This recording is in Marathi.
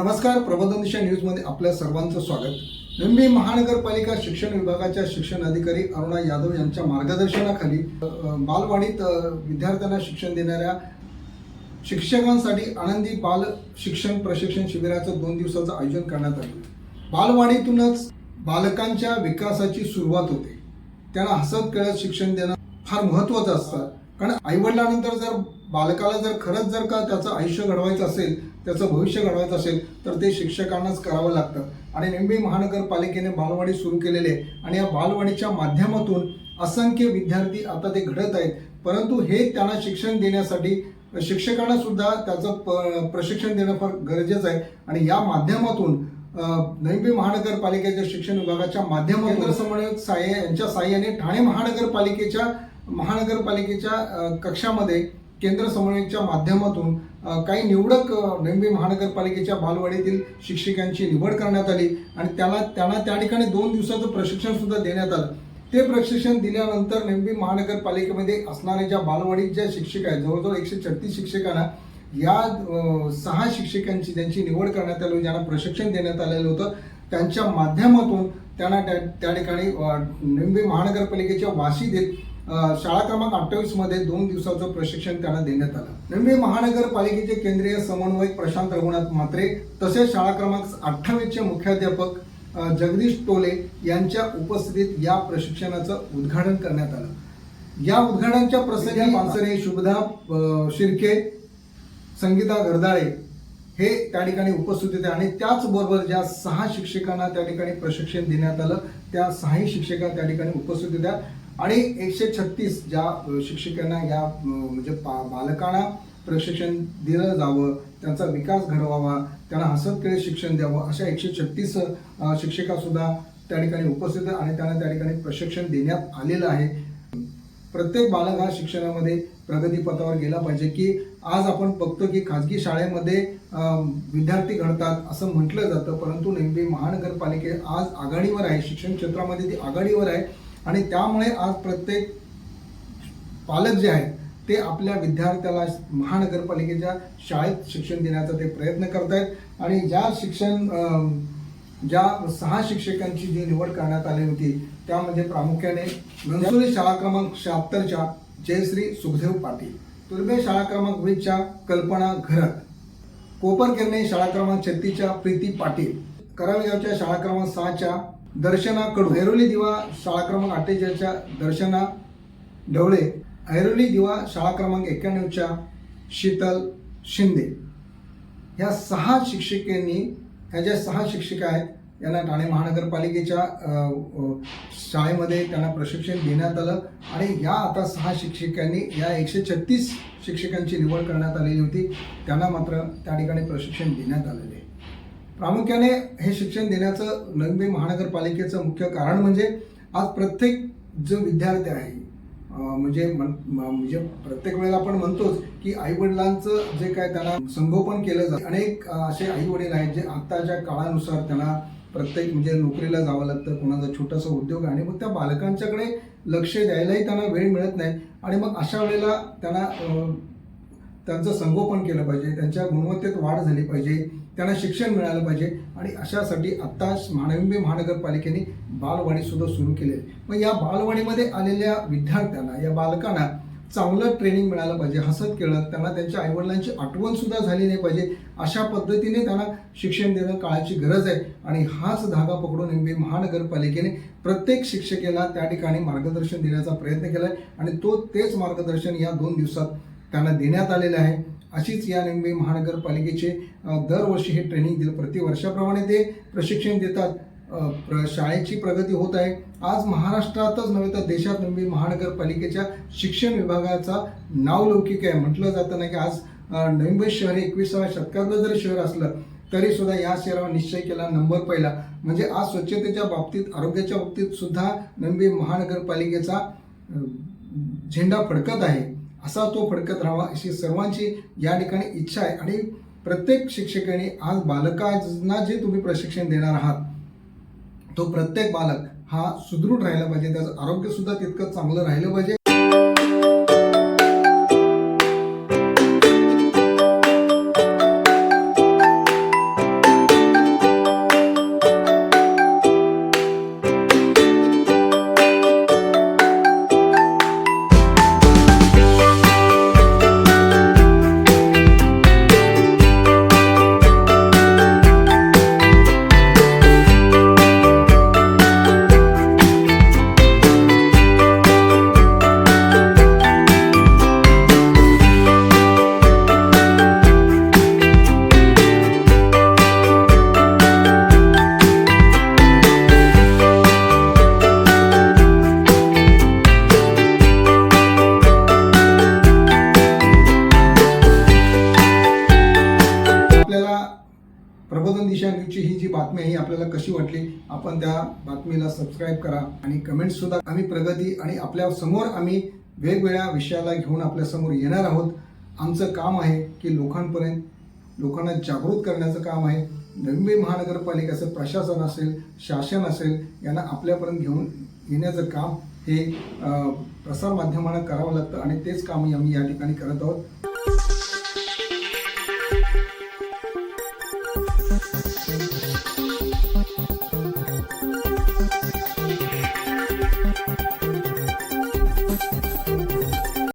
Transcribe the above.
नमस्कार प्रबोधन दिशा न्यूजमध्ये आपल्या सर्वांचं स्वागत. मुंबई महानगरपालिका शिक्षण विभागाच्या शिक्षण अधिकारी अरुणा यादव यांच्या मार्गदर्शनाखाली बालवाडीत विद्यार्थ्यांना शिक्षण देणाऱ्या शिक्षकांसाठी आनंदी बाल शिक्षण प्रशिक्षण शिबिराचं दोन दिवसाचं आयोजन करण्यात आलं. बालवाडीतूनच बालकांच्या विकासाची सुरुवात होते. त्यांना हसत खेळत शिक्षण देणं फार महत्त्वाचं असतं. कारण आईवडिलानंतर जर बालकाला जर खरंच जर का त्याचं आयुष्य घडवायचं असेल त्याचं भविष्य घडवायचं असेल तर ते शिक्षकांनाच करावं लागतं. आणि निंबी महानगरपालिकेने बालवाडी सुरू केलेली आहे. आणि या बालवाडीच्या माध्यमातून असंख्य विद्यार्थी आता ते घडत आहेत. परंतु हे त्यांना शिक्षण देण्यासाठी शिक्षकांना सुद्धा त्याचं प प्रशिक्षण देणं फार गरजेचं आहे. आणि या माध्यमातून अ, नवी महानगरपालिकेच्या शिक्षण विभागाच्या माध्यमातून समन्वयक साह्य यांच्या साह्याने ठाणे महानगरपालिकेच्या महानगरपालिकेच्या कक्षामध्ये केंद्र समन्वयकच्या माध्यमातून काही निवडक अ, नवी महानगरपालिकेच्या बालवाडीतील शिक्षकांची निवड करण्यात आली आणि त्याला त्यांना त्या ठिकाणी दोन दिवसाचं प्रशिक्षण सुद्धा देण्यात आलं. ते प्रशिक्षण दिल्यानंतर नेमबी महानगरपालिकेमध्ये असणाऱ्या ज्या बालवाडीत ज्या शिक्षिका आहेत जवळजवळ एकशे छत्तीस शिक्षकांना या सहा शिक्षकांची ज्यांची निवड करण्यात आली ज्यांना प्रशिक्षण देण्यात आलेलं होतं त्यांच्या माध्यमातून त्यांना त्या त्या ठिकाणी अ, महानगरपालिकेच्या वाशी देत शाळा क्रमांक अठ्ठावीसमध्ये दोन दिवसाचं प्रशिक्षण त्यांना देण्यात आलं. निंबी महानगरपालिकेचे केंद्रीय समन्वयक प्रशांत रघुनाथ म्हात्रे तसेच शाळा क्रमांक अठ्ठावीसचे मुख्याध्यापक जगदीश टोले यांच्या उपस्थितीत या प्रशिक्षणाचं उद्घाटन करण्यात आलं. या उद्घाटनाच्या प्रसंगी पानसरे शुभदा शिर्के संगीता घरदाळे हे त्या ठिकाणी उपस्थित होते आणि त्याचबरोबर ज्या सहा शिक्षकांना त्या ठिकाणी प्रशिक्षण देण्यात आलं त्या सहाही शिक्षिका त्या ठिकाणी उपस्थित होत्या. आणि एकशे छत्तीस ज्या शिक्षकांना या म्हणजे पा बालकांना प्रशिक्षण दिलं जावं त्यांचा विकास घडवावा त्यांना हसत खेळ शिक्षण द्यावं अशा एकशे छत्तीस शिक्षिका सुद्धा त्या ठिकाणी उपस्थित आणि त्यांना त्या ठिकाणी प्रशिक्षण देण्यात आलेलं आहे. प्रत्येक बालक हा शिक्षणामध्ये प्रगतीपथावर गेला पाहिजे की आज आपण बघतो की खाजगी शाळेमध्ये विद्यार्थी घडतात असं म्हटलं जातं परंतु नेमकी महानगरपालिके आज आघाडीवर आहे शिक्षण क्षेत्रामध्ये ती आघाडीवर आहे. आणि त्यामुळे आज प्रत्येक पालक जे आहेत ते आपल्या विद्यार्थ्याला महानगरपालिकेच्या शाळेत शिक्षण देण्याचा ते प्रयत्न करत आहेत आणि ज्या शिक्षण ज्या सहा शिक्षकांची जी निवड करण्यात आली होती त्यामध्ये प्रामुख्याने घनसोली शाळा क्रमांक शहात्तरच्या जयश्री सुखदेव पाटील तुर्बे शाळा क्रमांक वीसच्या कल्पना घरत कोपरकिरणे शाळा क्रमांक छत्तीसच्या प्रीती पाटील करावेगावच्या शाळा क्रमांक सहाच्या दर्शनाकडून ऐरोली दिवा शाळा क्रमांक अठ्ठेचाळीसच्या दर्शना ढवळे ऐरोली दिवा शाळा क्रमांक एक्क्याण्णवच्या शीतल शिंदे. ह्या सहा शिक्षिकेंनी ह्या ज्या सहा शिक्षिका आहेत यांना ठाणे महानगरपालिकेच्या शाळेमध्ये त्यांना प्रशिक्षण देण्यात आलं आणि या आता सहा शिक्षकांनी या एकशे छत्तीस शिक्षकांची निवड करण्यात आलेली होती. त्यांना मात्र त्या ठिकाणी प्रशिक्षण देण्यात आलेले आहे. प्रामुख्याने हे शिक्षण देण्याचं नवी महानगरपालिकेचं मुख्य कारण म्हणजे आज प्रत्येक जो विद्यार्थी आहे म्हणजे म- म्हणजे प्रत्येक वेळेला आपण म्हणतोच की आई वडिलांचं जे काय त्याला संगोपन केलं जातं अनेक असे आई वडील आहेत जे आत्ताच्या काळानुसार त्यांना प्रत्येक म्हणजे नोकरीला जावं लागतं कोणाचा छोटासा उद्योग आणि मग त्या बालकांच्याकडे लक्ष द्यायलाही त्यांना वेळ मिळत नाही आणि मग अशा वेळेला त्यांना त्यांचं संगोपन केलं पाहिजे त्यांच्या गुणवत्तेत वाढ झाली पाहिजे त्यांना शिक्षण मिळालं पाहिजे आणि अशासाठी आत्ता मानविंबे महानगरपालिकेने बालवाडी सुद्धा सुरू केली आहे. मग या बालवाडीमध्ये आलेल्या विद्यार्थ्यांना या बालकांना चांगलं ट्रेनिंग मिळालं पाहिजे हसत खेळत त्यांना त्यांच्या आईवडिलांची आठवण सुद्धा झाली नाही पाहिजे अशा पद्धतीने त्यांना शिक्षण देणं काळाची गरज आहे. आणि हाच धागा पकडून एम बी महानगरपालिकेने प्रत्येक शिक्षकेला त्या ठिकाणी मार्गदर्शन देण्याचा प्रयत्न केला आहे आणि तो तेच मार्गदर्शन या दोन दिवसात त्यांना देण्यात आलेलं आहे. अशीच या मुंबई महानगरपालिकेचे दरवर्षी हे ट्रेनिंग दिलं प्रति वर्षाप्रमाणे ते प्रशिक्षण देतात. प्र शाळेची प्रगती होत आहे. आज महाराष्ट्रातच नव्हे तर देशात मुंबई महानगरपालिकेच्या शिक्षण विभागाचा नावलौकिक आहे. म्हटलं जातं नाही की आज मुंबई शहर हे एकविसाव्या शतकातलं जरी शहर असलं तरी सुद्धा या शहरावर निश्चय केला नंबर पहिला. म्हणजे आज स्वच्छतेच्या बाबतीत आरोग्याच्या बाबतीत सुद्धा मुंबई महानगरपालिकेचा झेंडा फडकत आहे. असा तो फडकत राहावा अशी सर्वांची या ठिकाणी इच्छा आहे. आणि प्रत्येक शिक्षकाने आज बालकांना जे तुम्ही प्रशिक्षण देणार आहात तो प्रत्येक बालक हा सुदृढ राहिला पाहिजे. त्याचं आरोग्यसुद्धा तितकं चांगलं राहिलं पाहिजे. कशी वाटली? आपण त्या बातमीला सबस्क्राईब करा आणि कमेंट सुद्धा आम्ही प्रगती आणि आपल्यासमोर आम्ही वेगवेगळ्या विषयाला घेऊन आपल्यासमोर येणार आहोत. आमचं काम आहे की लोकांपर्यंत लोकांना जागृत करण्याचं काम आहे. नवी मुंबई महानगरपालिकेचं प्रशासन असेल शासन असेल यांना आपल्यापर्यंत घेऊन येण्याचं काम हे अ, प्रसारमाध्यमांना करावं लागतं आणि तेच काम आम्ही या ठिकाणी करत आहोत.